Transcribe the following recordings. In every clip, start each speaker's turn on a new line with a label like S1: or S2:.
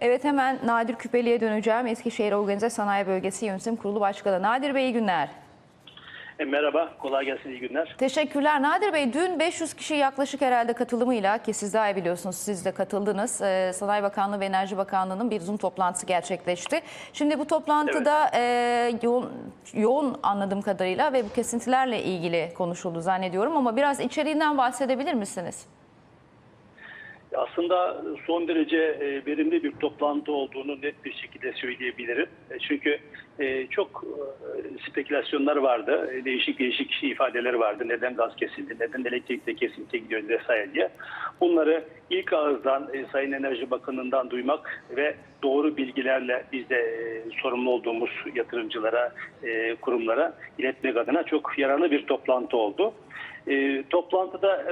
S1: Evet hemen Nadir Küpeli'ye döneceğim. Eskişehir Organize Sanayi Bölgesi Yönetim Kurulu Başkanı. Nadir Bey iyi günler.
S2: E, merhaba, kolay gelsin, iyi günler.
S1: Teşekkürler. Nadir Bey dün 500 kişi yaklaşık herhalde katılımıyla ki siz daha iyi biliyorsunuz siz de katıldınız. Ee, Sanayi Bakanlığı ve Enerji Bakanlığı'nın bir Zoom toplantısı gerçekleşti. Şimdi bu toplantıda e, yoğun, yoğun anladığım kadarıyla ve bu kesintilerle ilgili konuşuldu zannediyorum ama biraz içeriğinden bahsedebilir misiniz?
S2: Aslında son derece e, verimli bir toplantı olduğunu net bir şekilde söyleyebilirim. E, Çünkü e, çok e, spekülasyonlar vardı, e, değişik değişik ifadeler vardı. Neden gaz kesildi, neden elektrikte kesinti gidiyor vesaire diye. Bunları ilk ağızdan Sayın Enerji Bakanı'ndan duymak ve doğru bilgilerle biz de sorumlu olduğumuz yatırımcılara, kurumlara iletmek adına çok yararlı bir toplantı oldu. Toplantıda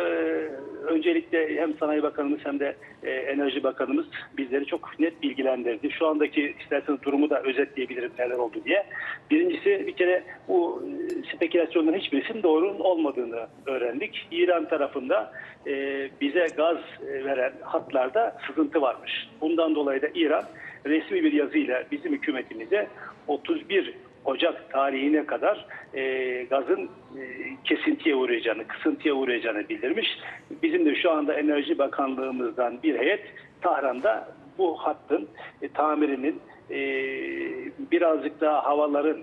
S2: öncelikle hem Sanayi Bakanımız hem de e, Enerji Bakanımız bizleri çok net bilgilendirdi. Şu andaki isterseniz durumu da özetleyebilirim neler oldu diye. Birincisi bir kere bu e, spekülasyonların hiçbirisinin doğru olmadığını öğrendik. İran tarafında e, bize gaz veren hatlarda sıkıntı varmış. Bundan dolayı da İran resmi bir yazıyla bizim hükümetimize 31 Ocak tarihine kadar e, gazın e, kesintiye uğrayacağını, kısıntıya uğrayacağını bildirmiş. Bizim de şu anda Enerji Bakanlığımızdan bir heyet Tahran'da bu hattın e, tamirinin e, birazcık daha havaların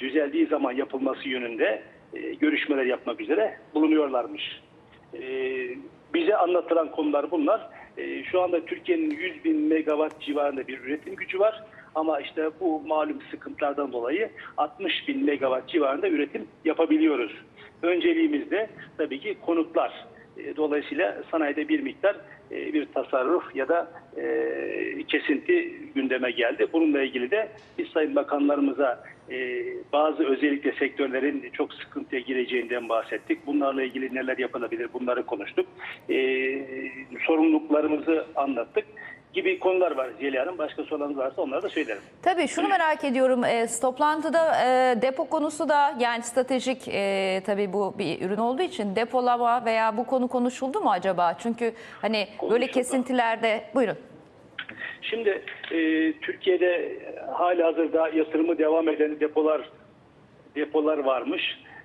S2: düzeldiği zaman yapılması yönünde e, görüşmeler yapmak üzere bulunuyorlarmış. E, bize anlatılan konular bunlar. E, şu anda Türkiye'nin 100 bin megawatt civarında bir üretim gücü var. Ama işte bu malum sıkıntılardan dolayı 60 bin megawatt civarında üretim yapabiliyoruz. Önceliğimiz de tabii ki konutlar. E, Dolayısıyla sanayide bir miktar e, bir tasarruf ya da e, kesinti gündeme geldi. Bununla ilgili de biz sayın bakanlarımıza bazı özellikle sektörlerin çok sıkıntıya gireceğinden bahsettik. Bunlarla ilgili neler yapılabilir bunları konuştuk. Sorumluluklarımızı anlattık gibi konular var Zeliha Hanım. Başka sorularınız varsa onları da söylerim.
S1: Tabii şunu merak ediyorum. E, toplantıda e, depo konusu da yani stratejik e, tabii bu bir ürün olduğu için depolama veya bu konu konuşuldu mu acaba? Çünkü hani böyle
S2: Konuşuldu.
S1: kesintilerde buyurun.
S2: Şimdi e, Türkiye'de hala hazırda yatırımı devam eden depolar depolar varmış.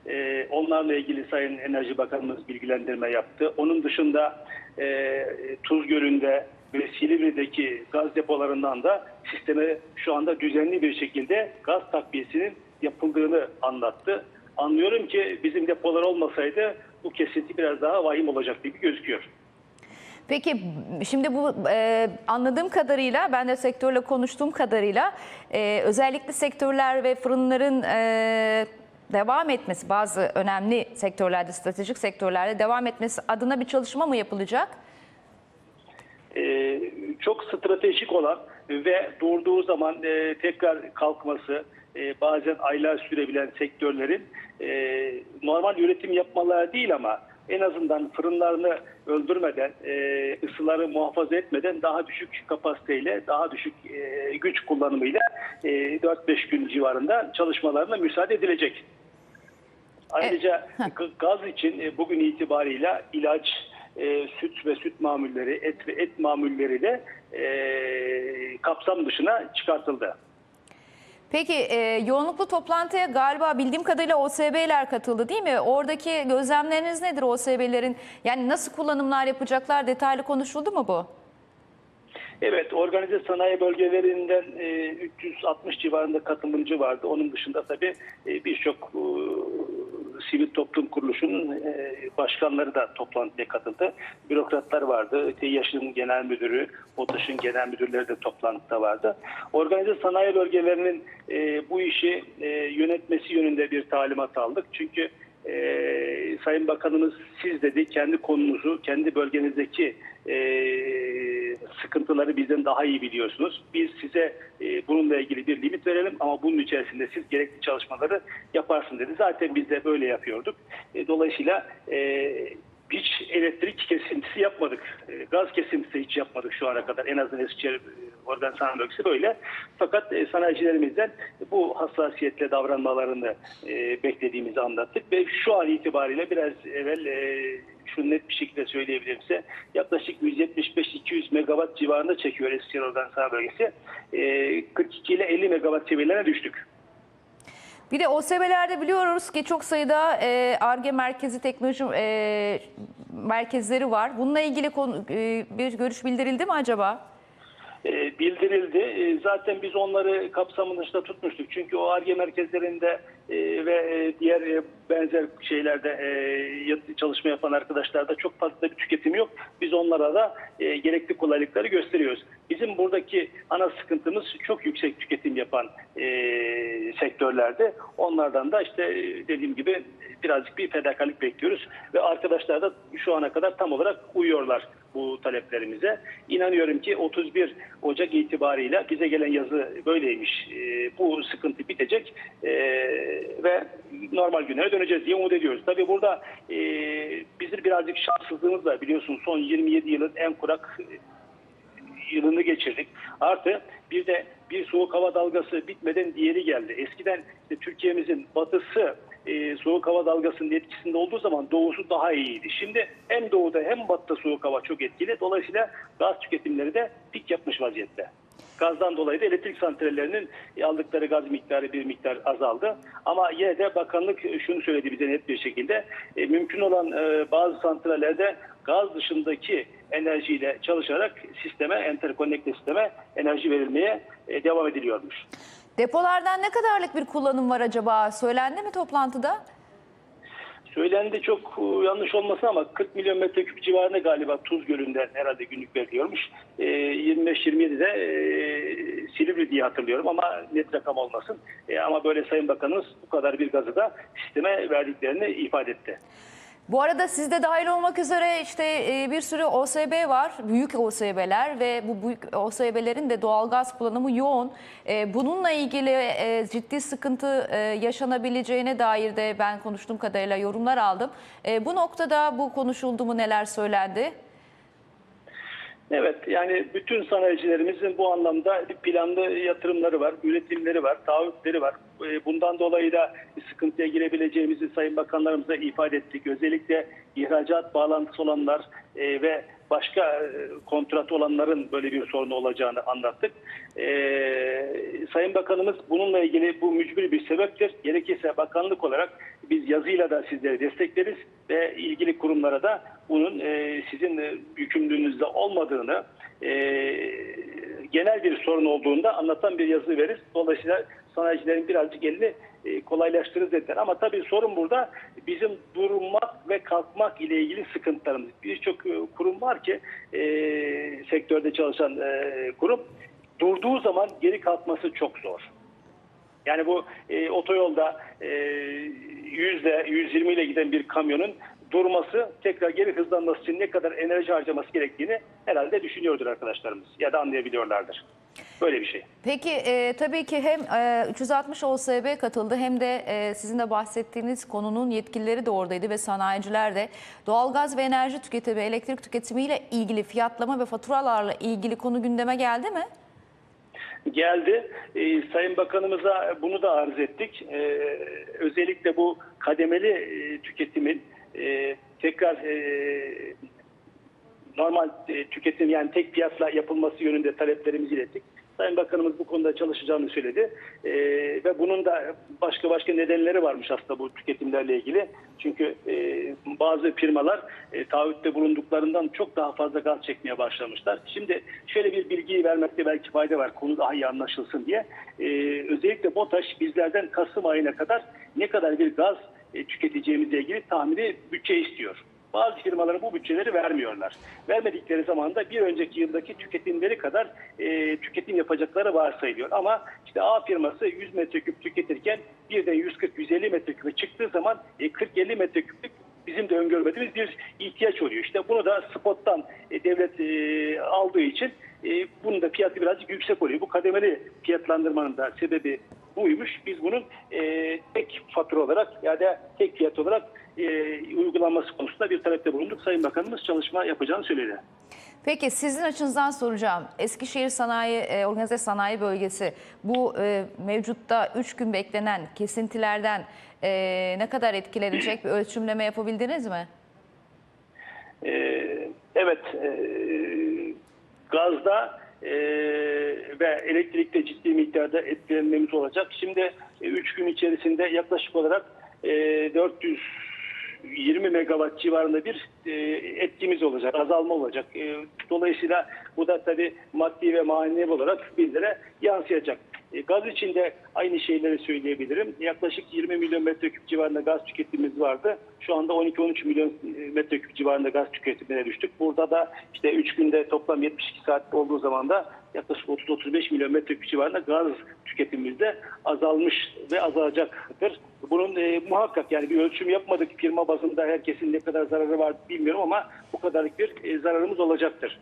S2: E, onlarla ilgili Sayın Enerji Bakanımız bilgilendirme yaptı. Onun dışında e, Tuz Gölü'nde ve Silivri'deki gaz depolarından da sisteme şu anda düzenli bir şekilde gaz takviyesinin yapıldığını anlattı. Anlıyorum ki bizim depolar olmasaydı bu kesinti biraz daha vahim olacak gibi gözüküyor.
S1: Peki şimdi bu e, anladığım kadarıyla ben de sektörle konuştuğum kadarıyla e, özellikle sektörler ve fırınların e, devam etmesi bazı önemli sektörlerde stratejik sektörlerde devam etmesi adına bir çalışma mı yapılacak?
S2: E, çok stratejik olan ve durduğu zaman e, tekrar kalkması e, bazen aylar sürebilen sektörlerin e, normal üretim yapmaları değil ama en azından fırınlarını öldürmeden, e, ısıları muhafaza etmeden daha düşük kapasiteyle, daha düşük e, güç kullanımıyla e, 4-5 gün civarında çalışmalarına müsaade edilecek. Ayrıca g- gaz için bugün itibarıyla ilaç, e, süt ve süt mamulleri, et ve et mamulleri de e, kapsam dışına çıkartıldı.
S1: Peki e, yoğunluklu toplantıya galiba bildiğim kadarıyla OSB'ler katıldı değil mi? Oradaki gözlemleriniz nedir OSB'lerin? Yani nasıl kullanımlar yapacaklar detaylı konuşuldu mu bu?
S2: Evet, organize sanayi bölgelerinden e, 360 civarında katılımcı vardı. Onun dışında tabii e, birçok e, sivil toplum kuruluşunun e, başkanları da toplantıya katıldı. Bürokratlar vardı. TİH'in genel müdürü, OTAŞ'ın genel müdürleri de toplantıda vardı. Organize sanayi bölgelerinin e, bu işi e, yönetmesi yönünde bir talimat aldık. Çünkü Sayın Bakanımız siz dedi kendi konunuzu, kendi bölgenizdeki sıkıntıları bizden daha iyi biliyorsunuz. Biz size e, bununla ilgili bir limit verelim ama bunun içerisinde siz gerekli çalışmaları yaparsın dedi. Zaten biz de böyle yapıyorduk. E, dolayısıyla e, hiç elektrik kesintisi yapmadık. Gaz kesintisi hiç yapmadık şu ana kadar. En azından Eskişehir Organ Sanayi Bölgesi böyle. Fakat e, sanayicilerimizden bu hassasiyetle davranmalarını beklediğimizi anlattık ve şu an itibariyle biraz evvel şunu net bir şekilde söyleyebilirim size. Yaklaşık 175-200 megawatt civarında çekiyor Eskişehir Organ Sanayi Bölgesi. E, 42 ile 50 megawatt seviyelerine düştük.
S1: Bir de OSB'lerde biliyoruz ki çok sayıda e, ARGE merkezi teknoloji e, merkezleri var. Bununla ilgili konu, e, bir görüş bildirildi mi acaba?
S2: Bildirildi. E, zaten biz onları kapsamın dışında tutmuştuk. Çünkü o ARGE merkezlerinde e, ve e, diğer benzer şeylerde çalışma yapan arkadaşlarda çok fazla bir tüketim yok. Biz onlara da gerekli kolaylıkları gösteriyoruz. Bizim buradaki ana sıkıntımız çok yüksek tüketim yapan sektörlerde. Onlardan da işte dediğim gibi birazcık bir fedakarlık bekliyoruz. Ve arkadaşlar da şu ana kadar tam olarak uyuyorlar bu taleplerimize. İnanıyorum ki 31 Ocak itibariyle bize gelen yazı böyleymiş. E, bu sıkıntı bitecek e, ve normal günlere döneceğiz diye umut ediyoruz. Tabii burada e, bizim birazcık şanssızlığımız var. Biliyorsunuz son 27 yılın en kurak e, yılını geçirdik. Artı bir de bir soğuk hava dalgası bitmeden diğeri geldi. Eskiden işte Türkiye'mizin batısı e, soğuk hava dalgasının etkisinde olduğu zaman doğusu daha iyiydi. Şimdi hem doğuda hem batıda soğuk hava çok etkili. Dolayısıyla gaz tüketimleri de pik yapmış vaziyette. Gazdan dolayı da elektrik santrallerinin aldıkları gaz miktarı bir miktar azaldı. Ama yine de bakanlık şunu söyledi bize net bir şekilde. E, mümkün olan e, bazı santrallerde gaz dışındaki enerjiyle çalışarak sisteme, enterkonnekte sisteme enerji verilmeye e, devam ediliyormuş.
S1: Depolardan ne kadarlık bir kullanım var acaba? Söylendi mi toplantıda?
S2: Söylendi çok e, yanlış olmasın ama 40 milyon metreküp civarında galiba Tuz Gölü'nden herhalde günlük veriliyormuş. E, 25-27'de e, Silivri diye hatırlıyorum ama net rakam olmasın. E, ama böyle Sayın Bakanımız bu kadar bir gazı da sisteme verdiklerini ifade etti.
S1: Bu arada sizde dahil olmak üzere işte e, bir sürü OSB var, büyük OSB'ler ve bu büyük OSB'lerin de doğalgaz kullanımı yoğun. E, Bununla ilgili e, ciddi sıkıntı yaşanabileceğine dair de ben konuştuğum kadarıyla yorumlar aldım. Bu noktada bu konuşuldu mu neler söylendi?
S2: Evet yani bütün sanayicilerimizin bu anlamda planlı yatırımları var, üretimleri var, taahhütleri var. E, Bundan dolayı da sıkıntıya girebileceğimizi Sayın Bakanlarımıza ifade ettik. Özellikle ihracat bağlantısı olanlar e, ve başka e, kontrat olanların böyle bir sorunu olacağını anlattık. Sayın Bakanımız bununla ilgili bu mücbir bir sebeptir. Gerekirse bakanlık olarak biz yazıyla da sizleri destekleriz ve ilgili kurumlara da bunun sizin yükümlülüğünüzde olmadığını, genel bir sorun olduğunda anlatan bir yazı veririz. Dolayısıyla sanayicilerin birazcık elini e, kolaylaştırırız dediler. Ama tabii sorun burada bizim durmak ve kalkmak ile ilgili sıkıntılarımız. Birçok e, kurum var ki e, sektörde çalışan e, kurum durduğu zaman geri kalkması çok zor. Yani bu e, otoyolda e, 100 ile 120 ile giden bir kamyonun durması, tekrar geri hızlanması için ne kadar enerji harcaması gerektiğini herhalde düşünüyordur arkadaşlarımız ya da anlayabiliyorlardır. Böyle bir şey.
S1: Peki e, tabii ki hem e, 360 OSB katıldı hem de e, sizin de bahsettiğiniz konunun yetkilileri de oradaydı ve sanayiciler de doğalgaz ve enerji tüketimi, elektrik tüketimiyle ilgili fiyatlama ve faturalarla ilgili konu gündeme geldi mi?
S2: geldi. Ee, Sayın Bakanımıza bunu da arz ettik. Ee, özellikle bu kademeli e, tüketimin e, tekrar e, normal e, tüketim yani tek fiyatla yapılması yönünde taleplerimizi ilettik. Sayın Bakanımız bu konuda çalışacağını söyledi. Ee, ve bunun da başka başka nedenleri varmış aslında bu tüketimlerle ilgili. Çünkü e, bazı firmalar e, taahhütte bulunduklarından çok daha fazla gaz çekmeye başlamışlar. Şimdi şöyle bir bilgiyi vermekte belki fayda var konu daha iyi anlaşılsın diye. Ee, özellikle BOTAŞ bizlerden Kasım ayına kadar ne kadar bir gaz e, tüketeceğimizle ilgili tahmini bütçe istiyor. Bazı firmalara bu bütçeleri vermiyorlar. Vermedikleri zaman da bir önceki yıldaki tüketimleri kadar e, tüketim yapacakları varsayılıyor. Ama işte A firması 100 metreküp tüketirken bir de 140-150 metreküpe çıktığı zaman e, 40-50 metreküplük bizim de öngörmediğimiz bir ihtiyaç oluyor. İşte bunu da spottan e, devlet e, aldığı için e, bunun da fiyatı birazcık yüksek oluyor. Bu kademeli fiyatlandırmanın da sebebi buymuş. Biz bunun e, tek fatura olarak ya da tek fiyat olarak e, uygulanması konusunda bir talepte bulunduk. Sayın Bakanımız çalışma yapacağını söyledi.
S1: Peki sizin açınızdan soracağım. Eskişehir Sanayi e, Organize Sanayi Bölgesi bu e, mevcutta 3 gün beklenen kesintilerden e, ne kadar etkilenecek bir ölçümleme yapabildiniz mi?
S2: E, evet, e, gazda e, ve elektrikte ciddi miktarda etkilenmemiz olacak. Şimdi 3 gün içerisinde yaklaşık olarak e, 420 megawatt civarında bir e, etkimiz olacak, azalma olacak. E, dolayısıyla bu da tabii maddi ve manevi olarak bizlere yansıyacak. E, Gaz için de aynı şeyleri söyleyebilirim. Yaklaşık 20 milyon metreküp civarında gaz tüketimimiz vardı. Şu anda 12-13 milyon e, metreküp civarında gaz tüketimine düştük. Burada da işte 3 günde toplam 72 saat olduğu zaman da yaklaşık 30-35 milyon metreküp civarında gaz tüketimimiz de azalmış ve azalacaktır. Bunun e, muhakkak yani bir ölçüm yapmadık firma bazında herkesin ne kadar zararı var bilmiyorum ama bu kadarlık bir e, zararımız olacaktır.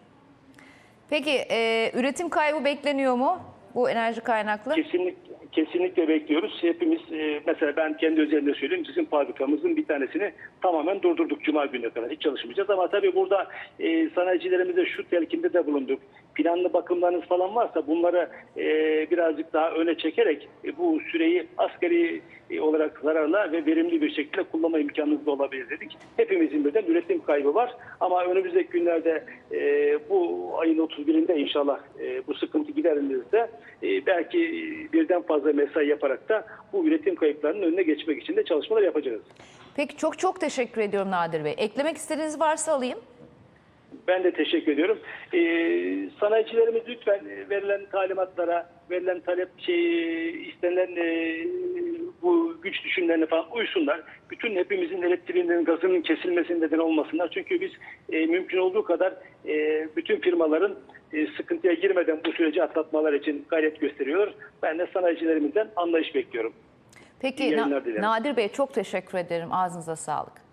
S1: Peki e, üretim kaybı bekleniyor mu bu enerji kaynaklı?
S2: Kesinlikle, kesinlikle bekliyoruz. Hepimiz e, mesela ben kendi özelimde söyleyeyim. Bizim fabrikamızın bir tanesini tamamen durdurduk Cuma gününe kadar. Hiç çalışmayacağız ama tabii burada e, sanayicilerimize şu telkinde de bulunduk. Planlı bakımlarınız falan varsa bunları e, birazcık daha öne çekerek e, bu süreyi asgari e, olarak zararla ve verimli bir şekilde kullanma imkanınız da olabilir dedik. Hepimizin birden üretim kaybı var ama önümüzdeki günlerde e, bu ayın 31'inde inşallah e, bu sıkıntı giderilirse e, belki birden fazla mesai yaparak da bu üretim kayıplarının önüne geçmek için de çalışmalar yapacağız.
S1: Peki çok çok teşekkür ediyorum Nadir Bey. Eklemek istediğiniz varsa alayım.
S2: Ben de teşekkür ediyorum. Ee, sanayicilerimiz lütfen verilen talimatlara, verilen talep şey istenilen e, bu güç düşümlerine falan uysunlar. Bütün hepimizin elektriğinin, gazının kesilmesine neden olmasınlar. Çünkü biz e, mümkün olduğu kadar e, bütün firmaların e, sıkıntıya girmeden bu süreci atlatmalar için gayret gösteriyorlar. Ben de sanayicilerimizden anlayış bekliyorum.
S1: Peki Na-. Nadir Bey çok teşekkür ederim. Ağzınıza sağlık.